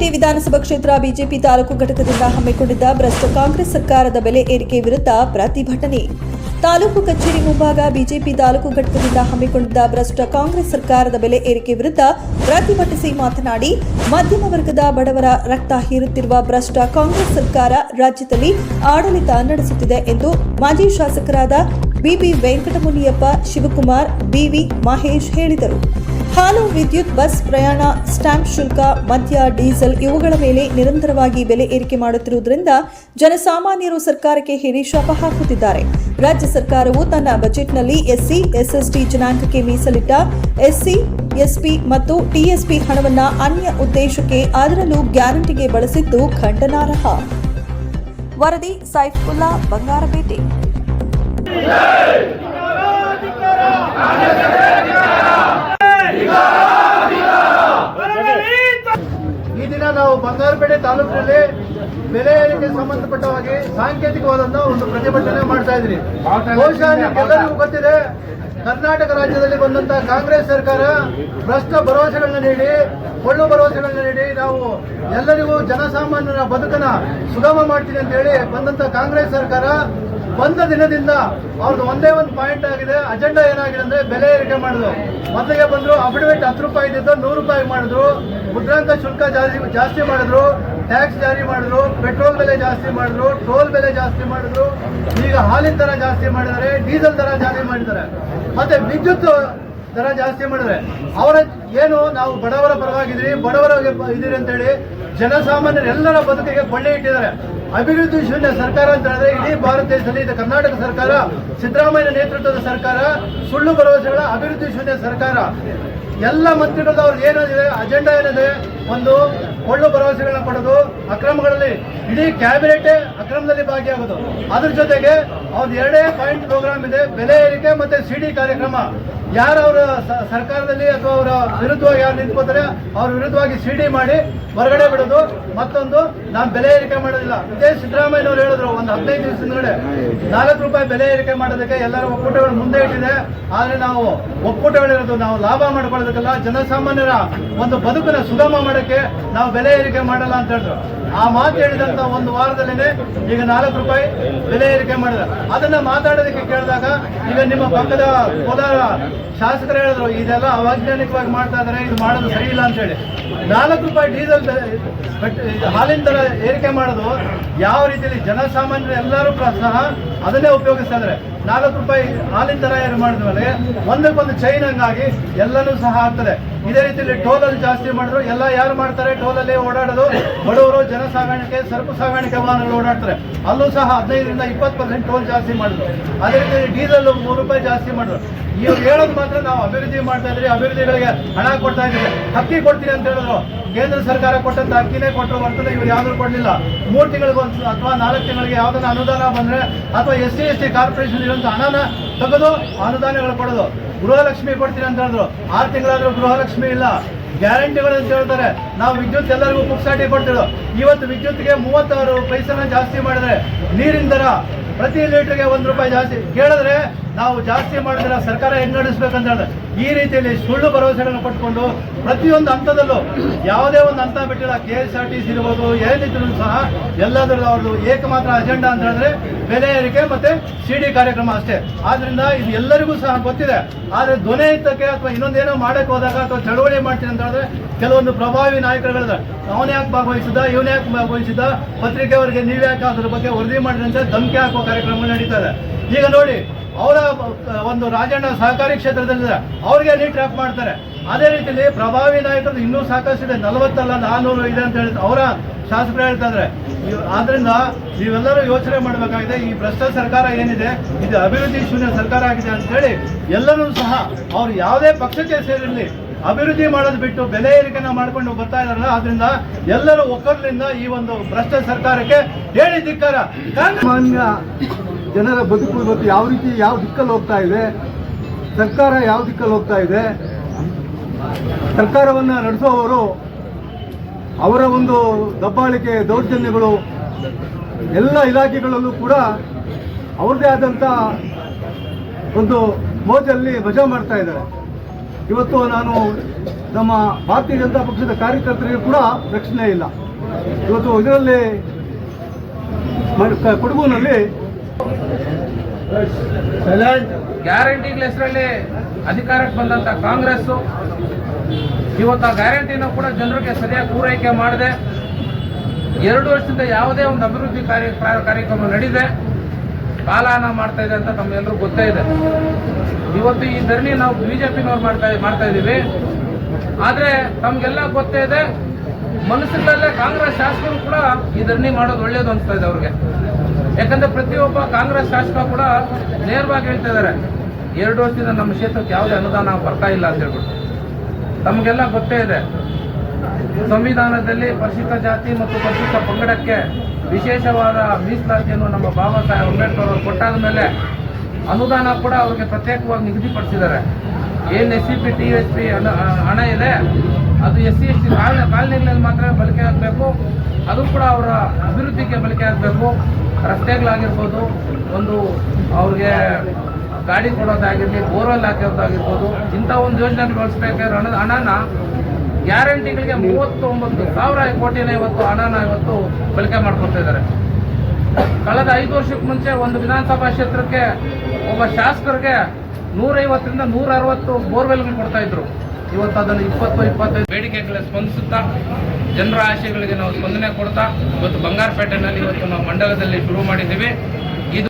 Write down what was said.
ಬಂಗಾರಪೇಟೆ ವಿಧಾನಸಭಾ ಕ್ಷೇತ್ರ ಬಿಜೆಪಿ ತಾಲೂಕು ಘಟಕದಿಂದ ಹಮ್ಮಿಕೊಂಡಿದ್ದ ಭ್ರಷ್ಟ ಕಾಂಗ್ರೆಸ್ ಸರ್ಕಾರದ ಬೆಲೆ ಏರಿಕೆ ವಿರುದ್ಧ ಪ್ರತಿಭಟನೆ. ತಾಲೂಕು ಕಚೇರಿ ಮುಂಭಾಗ ಬಿಜೆಪಿ ತಾಲೂಕು ಘಟಕದಿಂದ ಹಮ್ಮಿಕೊಂಡಿದ್ದ ಭ್ರಷ್ಟ ಕಾಂಗ್ರೆಸ್ ಸರ್ಕಾರದ ಬೆಲೆ ಏರಿಕೆ ವಿರುದ್ಧ ಪ್ರತಿಭಟಿಸಿ ಮಾತನಾಡಿ, ಮಧ್ಯಮ ವರ್ಗದ ಬಡವರ ರಕ್ತ ಹೀರುತ್ತಿರುವ ಭ್ರಷ್ಟ ಕಾಂಗ್ರೆಸ್ ಸರ್ಕಾರ ರಾಜ್ಯದಲ್ಲಿ ಆಡಳಿತ ನಡೆಸುತ್ತಿದೆ ಎಂದು ಮಾಜಿ ಶಾಸಕರಾದ B B Venkatamuniyappa, Shivakumar, B V Mahesh ಹೇಳಿದರು. ಹಾಲು ವಿದ್ಯುತ್ ಬಸ್ ಪ್ರಯಾಣ ಸ್ಟಾಂಪ್ ಶುಲ್ಕ ಮದ್ಯ ಡೀಸೆಲ್ ಇವುಗಳ ಮೇಲೆ ನಿರಂತರವಾಗಿ ಬೆಲೆ ಏರಿಕೆ ಮಾಡುತ್ತಿರುವುದರಿಂದ ಜನಸಾಮಾನ್ಯರು ಸರ್ಕಾರಕ್ಕೆ ಹೇಳಿ ಶಾಪ ಹಾಕುತ್ತಿದ್ದಾರೆ ರಾಜ್ಯ ಸರ್ಕಾರವು ತನ್ನ ಬಜೆಟ್ನಲ್ಲಿ ಎಸ್ಸಿ ಎಸ್ಎಸ್ಟಿ ಜನಾಂಗಕ್ಕೆ ಮೀಸಲಿಟ್ಟ ಎಸ್ಸಿ ಎಸ್ಪಿ ಮತ್ತು ಟಿಎಸ್ಪಿ ಹಣವನ್ನು ಅನ್ಯ ಉದ್ದೇಶಕ್ಕೆ ಅದರಲ್ಲೂ ಗ್ಯಾರಂಟಿಗೆ ಬಳಸಿದ್ದು ಖಂಡನಾರ್ಹ ವರದಿ ಸೈಫುಲ್ಲಾ ಬಂಗಾರಪೇಟೆ ಈ ದಿನ ನಾವು ಬಂಗಾರಪೇಟೆ ತಾಲೂಕಿನಲ್ಲಿ ಬೆಲೆ ಏರಿಕೆ ಸಂಬಂಧಪಟ್ಟವಾಗಿ ಸಾಂಕೇತಿಕವಾದಂತ ಒಂದು ಪ್ರತಿಭಟನೆ ಮಾಡ್ತಾ ಇದ್ರಿ. ಬಹುಶಃ ಎಲ್ಲರಿಗೂ ಗೊತ್ತಿದೆ, ಕರ್ನಾಟಕ ರಾಜ್ಯದಲ್ಲಿ ಬಂದಂತ ಕಾಂಗ್ರೆಸ್ ಸರ್ಕಾರ ಭ್ರಷ್ಟ ಭರವಸೆಗಳನ್ನ ನೀಡಿ ಒಳ್ಳು ಭರವಸೆಗಳನ್ನ ನೀಡಿ ನಾವು ಎಲ್ಲರಿಗೂ ಜನಸಾಮಾನ್ಯರ ಬದುಕನ್ನ ಸುಗಮ ಮಾಡ್ತೀನಿ ಅಂತ ಹೇಳಿ ಬಂದಂತ ಕಾಂಗ್ರೆಸ್ ಸರ್ಕಾರ ಬಂದ ದಿನದಿಂದ ಅವ್ರದ್ದು ಒಂದೇ ಒಂದು ಪಾಯಿಂಟ್ ಆಗಿದೆ. ಅಜೆಂಡಾ ಏನಾಗಿದೆ ಅಂದ್ರೆ ಬೆಲೆ ಏರಿಕೆ ಮಾಡಿದ್ರು. ಮೊದಲಿಗೆ ಬಂದ್ರು ಅಫಿಡವಿಟ್ ಹತ್ತು ರೂಪಾಯಿ ಇದ್ದಿದ್ದು ನೂರು ರೂಪಾಯಿ ಮಾಡಿದ್ರು. ಮುದ್ರಾಂಕ ಶುಲ್ಕ ಜಾಸ್ತಿ ಜಾಸ್ತಿ ಮಾಡಿದ್ರು. ಟ್ಯಾಕ್ಸ್ ಜಾರಿ ಮಾಡಿದ್ರು. ಪೆಟ್ರೋಲ್ ಬೆಲೆ ಜಾಸ್ತಿ ಮಾಡಿದ್ರು. ಟೋಲ್ ಬೆಲೆ ಜಾಸ್ತಿ ಮಾಡಿದ್ರು. ಈಗ ಹಾಲಿನ ದರ ಜಾಸ್ತಿ ಮಾಡಿದ್ದಾರೆ. ಡೀಸೆಲ್ ದರ ಜಾಸ್ತಿ ಮಾಡಿದ್ದಾರೆ. ಮತ್ತೆ ವಿದ್ಯುತ್ ದರ ಜಾಸ್ತಿ ಮಾಡಿದ್ರೆ ಅವರ ಏನು, ನಾವು ಬಡವರ ಪರವಾಗಿದ್ರಿ ಬಡವರ ಇದೀರಿ ಅಂತ ಹೇಳಿ ಜನಸಾಮಾನ್ಯರೆಲ್ಲರ ಬದುಕಿಗೆ ಕೊಳ್ಳೆ ಇಟ್ಟಿದ್ದಾರೆ. ಅಭಿವೃದ್ಧಿ ಶೂನ್ಯ ಸರ್ಕಾರ ಅಂತ ಹೇಳಿದ್ರೆ ಇಡೀ ಭಾರತ ದೇಶದಲ್ಲಿ ಇದು. ಕರ್ನಾಟಕ ಸರ್ಕಾರ, ಸಿದ್ದರಾಮಯ್ಯ ನೇತೃತ್ವದ ಸರ್ಕಾರ, ಸುಳ್ಳು ಭರವಸೆಗಳ ಅಭಿವೃದ್ಧಿ ಶೂನ್ಯ ಸರ್ಕಾರ. ಎಲ್ಲ ಮಂತ್ರಿಗಳು ಅವ್ರದ್ದು ಏನಿದೆ ಅಜೆಂಡಾ ಏನಿದೆ? ಒಂದು ಒಳ್ಳು ಭರವಸೆಗಳನ್ನ ಪಡೆದು ಅಕ್ರಮಗಳಲ್ಲಿ ಇಡೀ ಕ್ಯಾಬಿನೆಟ್ ಅಕ್ರಮದಲ್ಲಿ ಭಾಗಿಯಾಗೋದು. ಅದ್ರ ಜೊತೆಗೆ ಅವ್ರದ್ದು ಎರಡೇ ಪಾಯಿಂಟ್ ಪ್ರೋಗ್ರಾಮ್ ಇದೆ, ಬೆಲೆ ಏರಿಕೆ ಮತ್ತೆ ಸಿಡಿ ಕಾರ್ಯಕ್ರಮ. ಯಾರು ಅವರ ಸರ್ಕಾರದಲ್ಲಿ ಅಥವಾ ಅವರ ವಿರುದ್ಧವಾಗಿ ಯಾರು ನಿಂತ್ಕೋತಾರೆ, ಅವ್ರ ವಿರುದ್ಧವಾಗಿ ಸಿಡಿ ಮಾಡಿ ಹೊರಗಡೆ ಬಿಡೋದು. ಮತ್ತೊಂದು ನಾವು ಬೆಲೆ ಏರಿಕೆ ಮಾಡೋದಿಲ್ಲ. ಇದೇ ಸಿದ್ದರಾಮಯ್ಯನವರು ಹೇಳಿದ್ರು, ಒಂದು ಹದಿನೈದು ದಿವಸದ ಹಿಂದ್ಗಡೆ. ನಾಲ್ಕು ರೂಪಾಯಿ ಬೆಲೆ ಏರಿಕೆ ಮಾಡೋದಕ್ಕೆ ಎಲ್ಲರೂ ಒಕ್ಕೂಟಗಳು ಮುಂದೆ ಇಟ್ಟಿದೆ. ಆದರೆ ನಾವು ಒಕ್ಕೂಟಗಳಿರೋದು, ನಾವು ಲಾಭ ಮಾಡ್ಕೊಳ್ಳೋದಕ್ಕೆಲ್ಲ, ಜನಸಾಮಾನ್ಯರ ಒಂದು ಬದುಕನ್ನು ಸುಗಮ ಮಾಡೋಕ್ಕೆ ನಾವು ಬೆಲೆ ಏರಿಕೆ ಮಾಡಲ್ಲ ಅಂತ ಹೇಳಿದ್ರು. ಆ ಮಾತು ಹೇಳಿದಂತ ಒಂದು ವಾರದಲ್ಲೇನೆ ಈಗ ನಾಲ್ಕು ರೂಪಾಯಿ ಬೆಲೆ ಏರಿಕೆ ಮಾಡಿದ. ಅದನ್ನ ಮಾತಾಡೋದಕ್ಕೆ ಕೇಳಿದಾಗ ಈಗ ನಿಮ್ಮ ಪಕ್ಕದ ಕೋಲಾರ ಶಾಸಕರು ಹೇಳಿದ್ರು, ಇದೆಲ್ಲ ಅವೈಜ್ಞಾನಿಕವಾಗಿ ಮಾಡ್ತಾ ಇದಾರೆ ಇದು ಮಾಡೋದು ಸರಿ ಇಲ್ಲ ಅಂತ ಹೇಳಿ. ನಾಲ್ಕು ರೂಪಾಯಿ ಡೀಸೆಲ್ ಹಾಲಿನ ದರ ಏರಿಕೆ ಮಾಡೋದು ಯಾವ ರೀತಿಯಲ್ಲಿ ಜನಸಾಮಾನ್ಯರು ಎಲ್ಲರೂ ಸಹ ಅದನ್ನೇ ಉಪಯೋಗಿಸ್ತಾ ಇದ್ದಾರೆ. ನಾಲ್ಕು ರೂಪಾಯಿ ಹಾಲಿನ ದರ ಏನು ಮಾಡಿದ್ಮೇಲೆ ಒಂದಕ್ಕೊಂದು ಚೈನ್ ಹಂಗಾಗಿ ಎಲ್ಲನೂ ಸಹ ಆಗ್ತದೆ. ಇದೇ ರೀತಿಯಲ್ಲಿ ಟೋಲ್ ಅಲ್ಲಿ ಜಾಸ್ತಿ ಮಾಡಿದ್ರು, ಎಲ್ಲ ಯಾರು ಮಾಡ್ತಾರೆ? ಟೋಲ್ ಅಲ್ಲಿ ಓಡಾಡೋದು. ಬಡವರು ಜನ ಸಾಗಾಣಿಕೆ ಸರಕು ಸಾಗಾಣಿಕೆ ವಾಹನಗಳು ಓಡಾಡ್ತಾರೆ. ಅಲ್ಲೂ ಸಹ ಹದಿನೈದರಿಂದ ಇಪ್ಪತ್ತು ಪರ್ಸೆಂಟ್ ಟೋಲ್ ಜಾಸ್ತಿ ಮಾಡಿದ್ರು. ಅದೇ ರೀತಿ ಡೀಸೆಲ್ ಮೂರು ರೂಪಾಯಿ ಜಾಸ್ತಿ ಮಾಡಿದ್ರು. ಇವ್ರು ಹೇಳೋದು ಮಾತ್ರ ನಾವು ಅಭಿವೃದ್ಧಿ ಮಾಡ್ತಾ ಇದ್ರಿ ಅಭಿವೃದ್ಧಿಗಳಿಗೆ ಹಣ ಕೊಡ್ತಾ ಇದ್ರೆ ಅಕ್ಕಿ ಕೊಡ್ತೀನಿ ಅಂತ ಹೇಳಿದ್ರು. ಕೇಂದ್ರ ಸರ್ಕಾರ ಕೊಟ್ಟಂತ ಅಕ್ಕಿನೇ ಕೊಟ್ಟರು ಹೊರತುನೆ ಇವ್ರು ಯಾವ್ದು ಕೊಡಲಿಲ್ಲ. ಮೂರು ತಿಂಗಳಿಗೆ ಒಂದು ಅಥವಾ ನಾಲ್ಕು ತಿಂಗಳಿಗೆ ಯಾವ್ದನ್ನ ಅನುದಾನ ಬಂದ್ರೆ ಅಥವಾ S C, S T corporation ಇರುವಂತ ಹಣನ ತೆಗೆದು ಅನುದಾನಗಳು ಕೊಡೋದು. ಗೃಹಲಕ್ಷ್ಮಿ ಕೊಡ್ತೀನಿ ಅಂತ ಹೇಳಿದ್ರು. ಆರು ತಿಂಗಳಾದ್ರೂ ಗೃಹಲಕ್ಷ್ಮಿ ಇಲ್ಲ. ಗ್ಯಾರಂಟಿಗಳು ಅಂತ ಹೇಳ್ತಾರೆ. ನಾವು ವಿದ್ಯುತ್ ಎಲ್ಲರಿಗೂ ಪುಕ್ಸಾಟಿ ಕೊಡ್ತೀವಿ ಇವತ್ತು ವಿದ್ಯುತ್ಗೆ ಮೂವತ್ತಾರು ಪೈಸನ ಜಾಸ್ತಿ ಮಾಡಿದ್ರೆ ನೀರಿನ ದರ ಪ್ರತಿ ಲೀಟರ್ಗೆ ಒಂದು ರೂಪಾಯಿ ಜಾಸ್ತಿ. ಕೇಳಿದ್ರೆ ನಾವು ಜಾಸ್ತಿ ಮಾಡಿದ್ರೆ ಸರ್ಕಾರ ಹೆಂಗ್ ನಡೆಸ್ಬೇಕಂತ ಹೇಳಿದ್ರೆ ಈ ರೀತಿಯಲ್ಲಿ ಸುಳ್ಳು ಭರವಸೆಗಳನ್ನು ಕೊಟ್ಕೊಂಡು ಪ್ರತಿಯೊಂದು ಹಂತದಲ್ಲೂ ಯಾವುದೇ ಒಂದು ಹಂತ ಬಿಟ್ಟಿಲ್ಲ. K S R T C ಇರ್ಬೋದು ಏನಿದ್ರು ಸಹ ಎಲ್ಲದರಲ್ಲೂ ಅವ್ರದ್ದು ಏಕಮಾತ್ರ ಅಜೆಂಡಾ ಅಂತ ಹೇಳಿದ್ರೆ ಬೆಲೆ ಏರಿಕೆ ಮತ್ತೆ ಸಿ ಡಿ ಕಾರ್ಯಕ್ರಮ ಅಷ್ಟೇ. ಆದ್ರಿಂದ ಇದು ಎಲ್ಲರಿಗೂ ಸಹ ಗೊತ್ತಿದೆ. ಆದ್ರೆ ಧ್ವನಿ ಎತ್ತಕ್ಕೆ ಅಥವಾ ಇನ್ನೊಂದೇನೋ ಮಾಡಕ್ಕೆ ಹೋದಾಗ ಅಥವಾ ಚಳವಳಿ ಮಾಡ್ತೀನಿ ಅಂತ ಹೇಳಿದ್ರೆ ಕೆಲವೊಂದು ಪ್ರಭಾವಿ ನಾಯಕರುಗಳಿದ್ದಾರೆ. ಅವನೇ ಯಾಕೆ ಭಾಗವಹಿಸಿದ ಇವನೇ ಯಾಕೆ ಭಾಗವಹಿಸಿದ ಪತ್ರಿಕೆಯವರಿಗೆ ನೀವ್ಯಾಕೆ ಅದ್ರ ಬಗ್ಗೆ ವರದಿ ಮಾಡಿದ್ರೆ ಅಂತ ಧಮಕಿ ಹಾಕುವ ಕಾರ್ಯಕ್ರಮ ನಡೀತಾ ಇದೆ. ಈಗ ನೋಡಿ ಅವರ ಒಂದು ರಾಜಣ್ಣ ಸಹಕಾರಿ ಕ್ಷೇತ್ರದಲ್ಲಿದೆ ಅವ್ರಿಗೆ ಅಲ್ಲಿ ಟ್ರ್ಯಾಪ್ ಮಾಡ್ತಾರೆ. ಅದೇ ರೀತಿಯಲ್ಲಿ ಪ್ರಭಾವಿ ನಾಯಕರು ಇನ್ನೂ ಸಾಕಷ್ಟಿದೆ ನಲವತ್ತಲ್ಲ ನಾನ್ನೂರು ಇದೆ ಅಂತ ಹೇಳಿ ಅವರ ಶಾಸಕರು ಹೇಳ್ತಾ ಇದ್ದಾರೆ. ಆದ್ರಿಂದ ನೀವೆಲ್ಲರೂ ಯೋಚನೆ ಮಾಡಬೇಕಾಗಿದೆ. ಈ ಭ್ರಷ್ಟ ಸರ್ಕಾರ ಏನಿದೆ, ಇದು ಅಭಿವೃದ್ಧಿ ಶೂನ್ಯ ಸರ್ಕಾರ ಆಗಿದೆ ಅಂತ ಹೇಳಿ ಎಲ್ಲರೂ ಸಹ ಅವ್ರು ಯಾವುದೇ ಪಕ್ಷಕ್ಕೆ ಸೇರಿರಲಿ, ಅಭಿವೃದ್ಧಿ ಮಾಡೋದು ಬಿಟ್ಟು ಬೆಲೆ ಏರಿಕೆನ ಮಾಡ್ಕೊಂಡು ಬರ್ತಾ ಇದಾರಲ್ಲ ಆದ್ರಿಂದ ಎಲ್ಲರೂ ಒಕ್ಕರ್ಲಿಂದ ಈ ಒಂದು ಭ್ರಷ್ಟ ಸರ್ಕಾರಕ್ಕೆ ಹೇಳಿ ಧಿಕ್ಕಾರ. ಜನರ ಬದುಕು ಇವತ್ತು ಯಾವ ರೀತಿ, ಯಾವ ದಿಕ್ಕಲ್ಲಿ ಹೋಗ್ತಾ ಇದೆ, ಸರ್ಕಾರ ಯಾವ ದಿಕ್ಕಲ್ಲಿ ಹೋಗ್ತಾ ಇದೆ, ಸರ್ಕಾರವನ್ನು ನಡೆಸುವವರು ಅವರ ಒಂದು ದಬ್ಬಾಳಿಕೆ ದೌರ್ಜನ್ಯಗಳು ಎಲ್ಲ ಇಲಾಖೆಗಳಲ್ಲೂ ಕೂಡ ಅವ್ರದ್ದೇ ಆದಂಥ ಒಂದು ಮೋಜಲ್ಲಿ ಮಜಾ ಮಾಡ್ತಾ ಇದ್ದಾರೆ. ಇವತ್ತು ನಾನು ನಮ್ಮ ಭಾರತೀಯ ಜನತಾ ಪಕ್ಷದ ಕಾರ್ಯಕರ್ತರಿಗೆ ಕೂಡ ರಕ್ಷಣೆ ಇಲ್ಲ. ಇವತ್ತು ಇದರಲ್ಲಿ ಕೊಡಗುನಲ್ಲಿ ಗ್ಯಾರಂಟಿಗಳ ಹೆಸರಲ್ಲಿ ಅಧಿಕಾರಕ್ಕೆ ಬಂದಂತ ಕಾಂಗ್ರೆಸ್ ಇವತ್ತು ಆ ಗ್ಯಾರಂಟಿನ ಕೂಡ ಜನರಿಗೆ ಸರಿಯಾಗಿ ಪೂರೈಕೆ ಮಾಡಿದೆ. ಎರಡು ವರ್ಷದಿಂದ ಯಾವುದೇ ಒಂದು ಅಭಿವೃದ್ಧಿ ಕಾರ್ಯ ಕಾರ್ಯ- ಕಾರ್ಯಕ್ರಮ ನಡೆದಿದೆ ಕಾಲಾನ ಮಾಡ್ತಾ ಇದೆ ಅಂತ ತಮ್ಮೆಲ್ಲರೂ ಗೊತ್ತೇ ಇದೆ. ಇವತ್ತು ಈ ಧರಣಿ ನಾವು ಬಿಜೆಪಿನವ್ರು ಮಾಡ್ತಾ ಮಾಡ್ತಾ ಇದ್ದೀವಿ. ಆದ್ರೆ ತಮಗೆಲ್ಲ ಗೊತ್ತೇ ಇದೆ, ಮನಸ್ಸಿನಲ್ಲೇ ಕಾಂಗ್ರೆಸ್ ಶಾಸಕರು ಕೂಡ ಈ ಧರಣಿ ಮಾಡೋದು ಒಳ್ಳೇದು ಅನಿಸ್ತಾ ಇದೆ ಅವ್ರಿಗೆ. ಯಾಕಂದ್ರೆ ಪ್ರತಿಯೊಬ್ಬ ಕಾಂಗ್ರೆಸ್ ಶಾಸಕ ಕೂಡ ನೇರವಾಗಿ ಹೇಳ್ತಾ ಇದ್ದಾರೆ, ಎರಡು ವರ್ಷದಿಂದ ನಮ್ಮ ಕ್ಷೇತ್ರಕ್ಕೆ ಯಾವುದೇ ಅನುದಾನ ಬರ್ತಾ ಇಲ್ಲ ಅಂತ ಹೇಳ್ಬಿಟ್ಟು. ತಮಗೆಲ್ಲ ಗೊತ್ತೇ ಇದೆ, ಸಂವಿಧಾನದಲ್ಲಿ ಪರಿಶಿಷ್ಟ ಜಾತಿ ಮತ್ತು ಪರಿಶಿಷ್ಟ ಪಂಗಡಕ್ಕೆ ವಿಶೇಷವಾದ ಮೀಸಲಾತಿಯನ್ನು ನಮ್ಮ ಬಾಬಾ ಸಾಹೇಬ್ ಅಂಬೇಡ್ಕರ್ ಅವರು ಕೊಟ್ಟಾದ ಮೇಲೆ ಅನುದಾನ ಕೂಡ ಅವರಿಗೆ ಪ್ರತ್ಯೇಕವಾಗಿ ನಿಗದಿಪಡಿಸಿದ್ದಾರೆ. ಏನು S C P T S P ಹಣ ಇದೆ, ಅದು ಎಸ್ ಸಿ ಎಸ್ ಟಿ ಕಾಲ್ ಕಾಲನಿಗಳಲ್ಲಿ ಮಾತ್ರ ಬಳಕೆ ಆಗಬೇಕು. ಅದು ಕೂಡ ಅವರ ಅಭಿವೃದ್ಧಿಗೆ ಬಳಕೆ ಆಗಬೇಕು. ರಸ್ತೆಗಳಾಗಿರ್ಬೋದು, ಒಂದು ಅವ್ರಿಗೆ ಗಾಡಿ ಕೊಡೋದಾಗಿರಲಿ, ಬೋರ್ವೆಲ್ ಹಾಕೋದಾಗಿರ್ಬೋದು ಇಂಥ ಒಂದು ಯೋಜನೆ ಬಳಸಬೇಕಾದ್ರೆ ಹಣದ ಹಣನ ಗ್ಯಾರಂಟಿಗಳಿಗೆ ಮೂವತ್ತೊಂಬತ್ತು ಸಾವಿರ ಕೋಟಿನ ಇವತ್ತು ಹಣನ ಇವತ್ತು ಬಳಕೆ ಮಾಡ್ಕೊತಾ ಇದ್ದಾರೆ. ಕಳೆದ ಐದು ವರ್ಷಕ್ಕೆ ಮುಂಚೆ ಒಂದು ವಿಧಾನಸಭಾ ಕ್ಷೇತ್ರಕ್ಕೆ ಒಬ್ಬ ಶಾಸಕರಿಗೆ ನೂರೈವತ್ತರಿಂದ ನೂರ ಅರವತ್ತು ಬೋರ್ವೆಲ್ಗಳು ಕೊಡ್ತಾ ಇದ್ರು. ಇವತ್ತು ಅದನ್ನು ಇಪ್ಪತ್ತು ಇಪ್ಪತ್ತೈದು ಬೇಡಿಕೆಗಳ ಸ್ಪಂದಿಸುತ್ತಾ ಜನರ ಆಶಯಗಳಿಗೆ ನಾವು ಸ್ಪಂದನೆ ಕೊಡ್ತಾ ಇವತ್ತು ಬಂಗಾರಪೇಟೆನಲ್ಲಿ ಇವತ್ತು ನಾವು ಮಂಡಲದಲ್ಲಿ ಶುರು ಮಾಡಿದ್ದೀವಿ. ಇದು